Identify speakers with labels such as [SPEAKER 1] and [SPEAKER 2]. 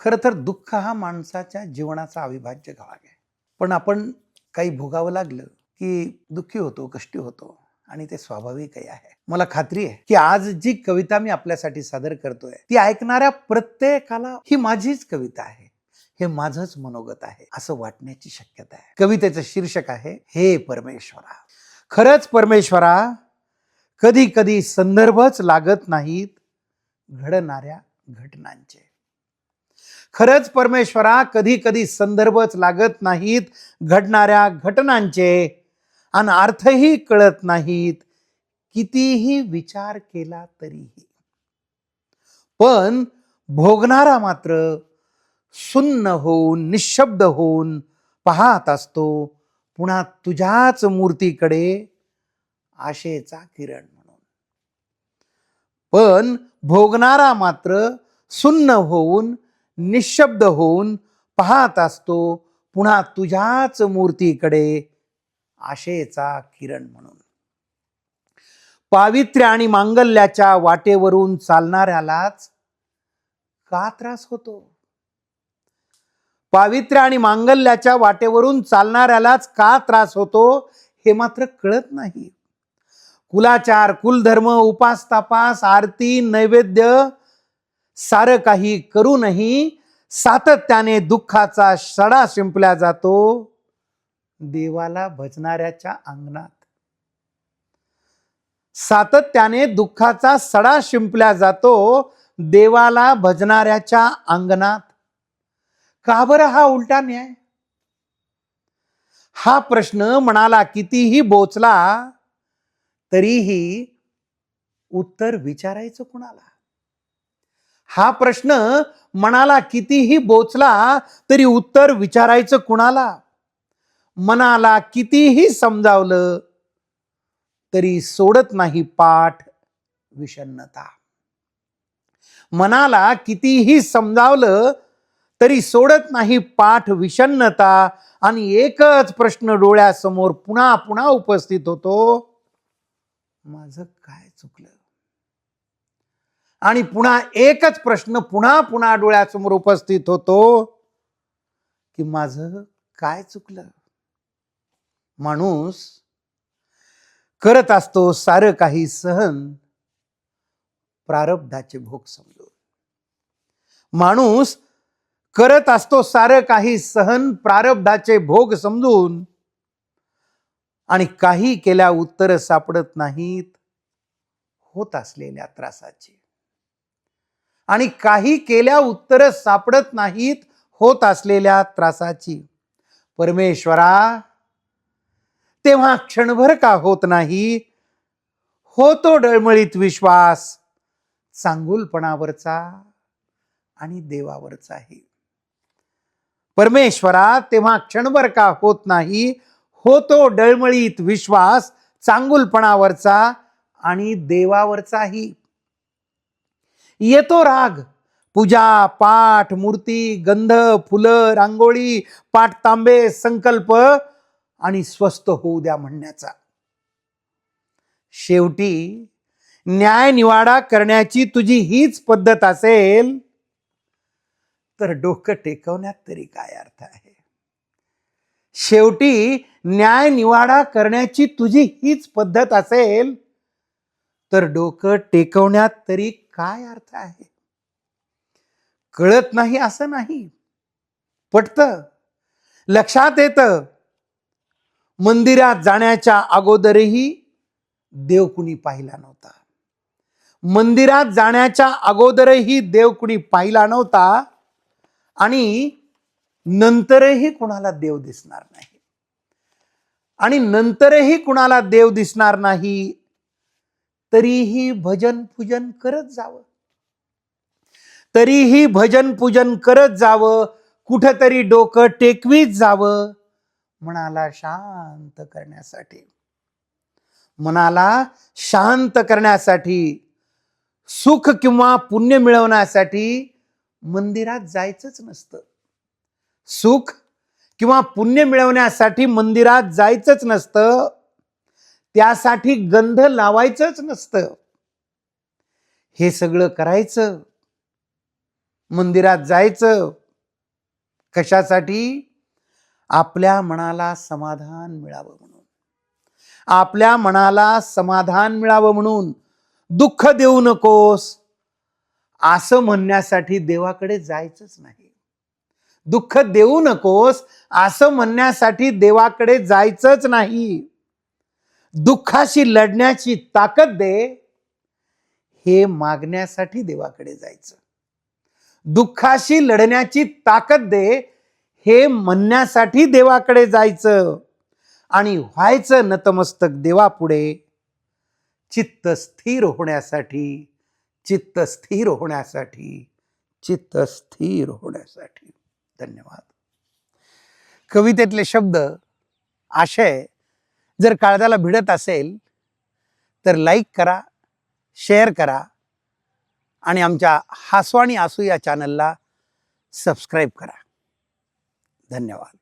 [SPEAKER 1] खरं तर दुःख हा माणसाच्या जीवनाचा अविभाज्य भाग आहे. पण आपण काही भोगावं लागलं की दुःखी होतो कष्टी होतो आणि ते स्वाभाविकही आहे. मला खात्री आहे की आज जी कविता मी आपल्यासाठी सादर करतोय ती ऐकणाऱ्या प्रत्येकाला ही माझीच कविता आहे. हे माझंच मनोगत आहे असं वाटण्याची शक्यता आहे. कवितेचं शीर्षक आहे हे परमेश्वरा खरंच परमेश्वरा कधी कधी संदर्भच लागत नाहीत घडणाऱ्या घटनांचे. खरंच परमेश्वरा कधी कधी संदर्भच लागत नाहीत घडणाऱ्या घटनांचे. आणि अर्थही कळत नाहीत. कितीही विचार केला तरीही. पण भोगणारा मात्र सुन्न होऊन निशब्द होऊन पाहत असतो पुन्हा तुझ्याच मूर्तीकडे आशेचा किरण म्हणून. पण भोगणारा मात्र सुन्न होऊन निशब्द होऊन पाहत असतो पुन्हा तुझ्याच मूर्तीकडे आशेचा किरण म्हणून. पावित्र्य आणि मांगल्याच्या वाटेवरून चालणाऱ्यालाच का त्रास होतो? पावित्र्य आणि मांगल्याच्या वाटेवरून चालणाऱ्यालाच का त्रास होतो हे मात्र कळत नाही. कुलाचार कुलधर्म उपास तापास आरती नैवेद्य सारं काही करूनही सातत्याने दुःखाचा सडा शिंपल्या जातो. देवाला भजणाऱ्याच्या अंगणात. सातत्याने दुःखाचा सडा शिंपल्या जातो. देवाला भजणाऱ्याच्या अंगणात. का बरं हा उलटा न्याय? हा प्रश्न मनाला कितीही बोचला तरीही उत्तर विचारायचं कुणाला? हा प्रश्न मनाला कितीही बोचला तरी उत्तर विचारायचं कुणाला? मनाला कितीही समजावलं तरी सोडत नाही पाठ विषन्नता मनाला कितीही समजावलं तरी सोडत नाही पाठ विषन्नता आणि एकच प्रश्न डोळ्यासमोर पुन्हा पुन्हा उपस्थित होतो माझं काय चुकलं? आणि पुन्हा एकच प्रश्न पुन्हा पुन्हा डोळ्यासमोर उपस्थित होतो की माझं काय चुकलं? माणूस करत असतो सारं काही सहन प्रारब्धाचे भोग समजून. माणूस करत असतो सारं काही सहन प्रारब्धाचे भोग समजून आणि काही केल्या उत्तर सापडत नाहीत होत असलेल्या त्रासाची. आणि काही केल्या उत्तरं सापडत नाहीत होत असलेल्या त्रासाची. परमेश्वरा तेव्हा क्षणभर का होत नाही? होतो डळमळीत विश्वास चांगुलपणावरचा आणि देवावरचाही परमेश्वरा तेव्हा क्षणभर का होत नाही? होतो डळमळीत विश्वास चांगुलपणावरचा आणि देवावरचाही. येतो राग. पूजा पाठ मूर्ती गंध फुलं रांगोळी पाठ तांबे संकल्प आणि स्वस्थ होऊ द्या म्हणण्याचा. शेवटी न्याय निवाडा करण्याची तुझी हीच पद्धत असेल तर डोकं टेकवण्यात तरी काय अर्थ आहे? शेवटी न्याय निवाडा करण्याची तुझी हीच पद्धत असेल तर डोकं टेकवण्यात तरी काय अर्थ आहे? कळत नाही असं नाही. पटत. लक्षात येतं. मंदिरात जाण्याच्या अगोदरही देव कुणी पाहिला नव्हता. मंदिरात जाण्याच्या अगोदरही देव कुणी पाहिला नव्हता आणि नंतरही कुणाला देव दिसणार नाही. आणि नंतरही कुणाला देव दिसणार नाही तरीही भजन पूजन करत जावं. तरीही भजन पूजन करत जावं. कुठंतरी डोकं टेकवीत जावं. मनाला शांत करण्यासाठी. मनाला शांत करण्यासाठी सुख किंवा पुण्य मिळवण्यासाठी मंदिरात जायचंच नसतं. सुख किंवा पुण्य मिळवण्यासाठी मंदिरात जायचंच नसतं. त्यासाठी गंध लावायचंच नसतं. हे सगळं करायचं. मंदिरात जायचं. कशासाठी? आपल्या मनाला समाधान मिळावं म्हणून. आपल्या मनाला समाधान मिळावं म्हणून. दुःख देऊ नकोस. असं म्हणण्यासाठी देवाकडे जायचंच नाही. दुःख देऊ नकोस. असं म्हणण्यासाठी देवाकडे जायचंच नाही. दुःखाशी लढण्याची ताकद दे हे मागण्यासाठी देवाकडे जायचं. दुःखाशी लढण्याची ताकद दे हे म्हणण्यासाठी देवाकडे जायचं. आणि व्हायचं नतमस्तक देवापुढे चित्त स्थिर होण्यासाठी चित्त स्थिर होण्यासाठी चित्त स्थिर होण्यासाठी. धन्यवाद. कवितेतले शब्द आशय जर काळजाला भिडत असेल तर लाईक करा शेअर करा आणि आमच्या हासवाणी आसू या चॅनलला सबस्क्राईब करा. धन्यवाद.